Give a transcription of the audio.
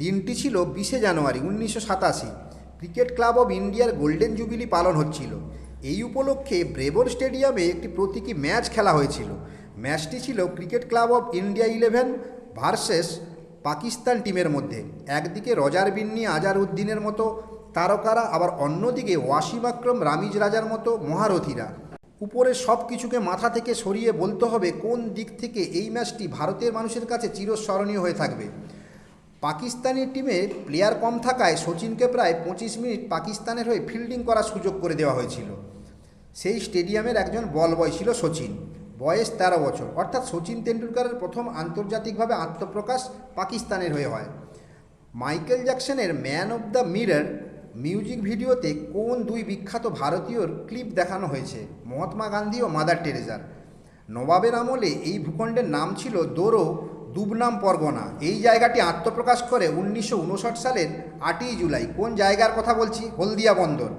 দিনটি ছিল বিশে জানুয়ারি উনিশশো সাতাশি। ক্রিকেট ক্লাব অব ইন্ডিয়ার গোল্ডেন জুবিলি পালন হচ্ছিল। এই উপলক্ষে ব্রেবর স্টেডিয়ামে একটি প্রতীকী ম্যাচ খেলা হয়েছিল। ম্যাচটি ছিল cricket club of India eleven versus Pakistan টিমের মধ্যে। একদিকে রজার বিন্নি আজার উদ্দিনের মতো তারকারা, আবার অন্যদিকে ওয়াসিম আকরম, রামিজ রাজার মতো মহারথীরা। উপরে সব কিছুকে মাথা থেকে সরিয়ে বলতে হবে কোন দিক থেকে এই ম্যাচটি ভারতের মানুষের কাছে চিরস্মরণীয় হয়ে থাকবে। পাকিস্তানি টিমে প্লেয়ার কম থাকায় সচিনকে প্রায় পঁচিশ মিনিট পাকিস্তানের হয়ে ফিল্ডিং করার সুযোগ করে দেওয়া হয়েছিল। সেই স্টেডিয়ামের একজন বল বয় ছিল সচিন। বয়স তেরো বছর। অর্থাৎ সচিন তেন্ডুলকারের প্রথম আন্তর্জাতিকভাবে আত্মপ্রকাশ পাকিস্তানের হয়ে হয়। Michael জ্যাকসনের man of the mirror music ভিডিওতে কোন দুই বিখ্যাত ভারতীয়র ক্লিপ দেখানো হয়েছে? মহাত্মা গান্ধী ও মাদার টেরেজার নবাবের আমলে এই ভূখণ্ডের নাম ছিল দোরো দুবনাম পরগনা। এই জায়গাটি আত্মপ্রকাশ করে উনিশশো ঊনষাট সালের আটই জুলাই। কোন জায়গার কথা বলছি? হলদিয়া বন্দর।